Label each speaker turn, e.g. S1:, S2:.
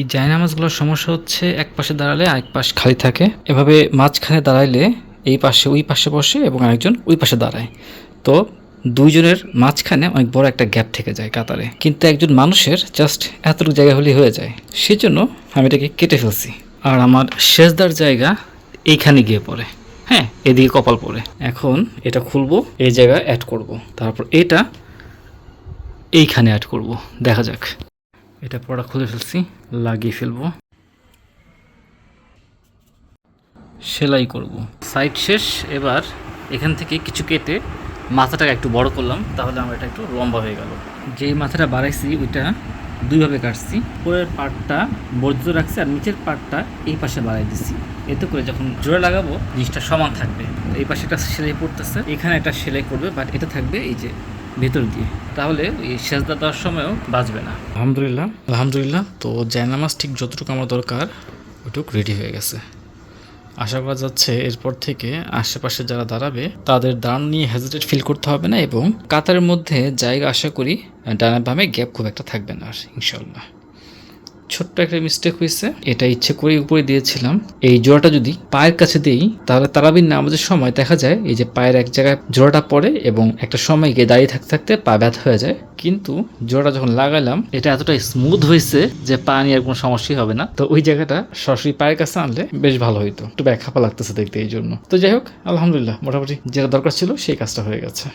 S1: এই জায়নামাজগুলোর সমস্যা হচ্ছে এক পাশে দাঁড়ালে আরেক পাশ খালি থাকে। এভাবে মাঝখানে দাঁড়াইলে এই পাশে ওই পাশে বসে এবং আরেকজন ওই পাশে দাঁড়ায়। তো দুইজনের মাঝখানে অনেক বড় একটা গ্যাপ থেকে যায় কাতারে। কিন্তু একজন মানুষের জাস্ট এতটুকু জায়গা হলেই হয়ে যায়। সেজন্য আমি এটাকে কেটে ফেলছি। আর আমার শেষদার জায়গা এইখানে গিয়ে পড়ে। হ্যাঁ এদিকে কপাল পড়ে। এখন এটা খুলবো, এই জায়গায় অ্যাড করব। তারপর এটা এইখানে অ্যাড করব। দেখা যাক। এটা পড়া খুলে ফেলছি, লাগিয়ে ফেলব। সেলাই করব। সাইড শেষ, এবার এখান থেকে কিছু কেটে মাথাটাকে একটু বড় করলাম, তাহলে আমার এটা একটু লম্বা হয়ে গেল। যেই মাথাটা বাড়াইছি, ওইটা দুইভাবে কাটছি। উপরের পার্টটা বর্ধিত রাখছি, আর নিচের পার্টটা এই পাশে বাড়াই দিচ্ছি এতে করে যখন জোড়া লাগাবো, জিনিসটা সমান থাকবে। এই পাশে একটা সেলাই পড়তেছে। এখানে একটা সেলাই করবে বাট এটা থাকবে এই যে ভেতর দিয়ে, তাহলে এই সেজদা দেওয়ার সময়ও বাঁচবে না। আলহামদুলিল্লাহ আলহামদুলিল্লাহ। তো জায়নামাজ ঠিক যতটুকু আমার দরকার, ওইটুকু রেডি হয়ে গেছে। আশা করা যাচ্ছে এরপর থেকে আশেপাশে যারা দাঁড়াবে, তাদের দাঁড় নিয়ে হেজিটেট ফিল করতে হবে না এবং কাতারের মধ্যে জায়গা আশা করি ডানের বামে গ্যাপ খুব একটা থাকবে না আর ইনশাল্লাহ ছোট্ট একটা মিস্টেক হয়েছে। এটা ইচ্ছে করে উপরে দিয়েছিলাম। এই জোড়াটা যদি পায়ের কাছে দিই, তাহলে তারাবির নামাজের সময় দেখা যায় এই যে পায়ের এক জায়গায় জোড়াটা পড়ে এবং একটা সময় গিয়ে দাঁড়িয়ে থাকতে থাকতে পা ব্যথা হয়ে যায়। কিন্তু জোড়াটা যখন লাগালাম এটা এতটা স্মুথ হয়েছে যে পা নিয়ে আর কোনো সমস্যাই হবে না। তো ওই জায়গাটা সরাসরি পায়ের কাছে আনলে বেশ ভালো হইতো। একটু ব্যাখ্যাপা লাগতেছে দেখতে এই জন্য। তো যাই হোক, আলহামদুলিল্লাহ, মোটামুটি যেটা দরকার ছিল সেই কাজটা হয়ে গেছে।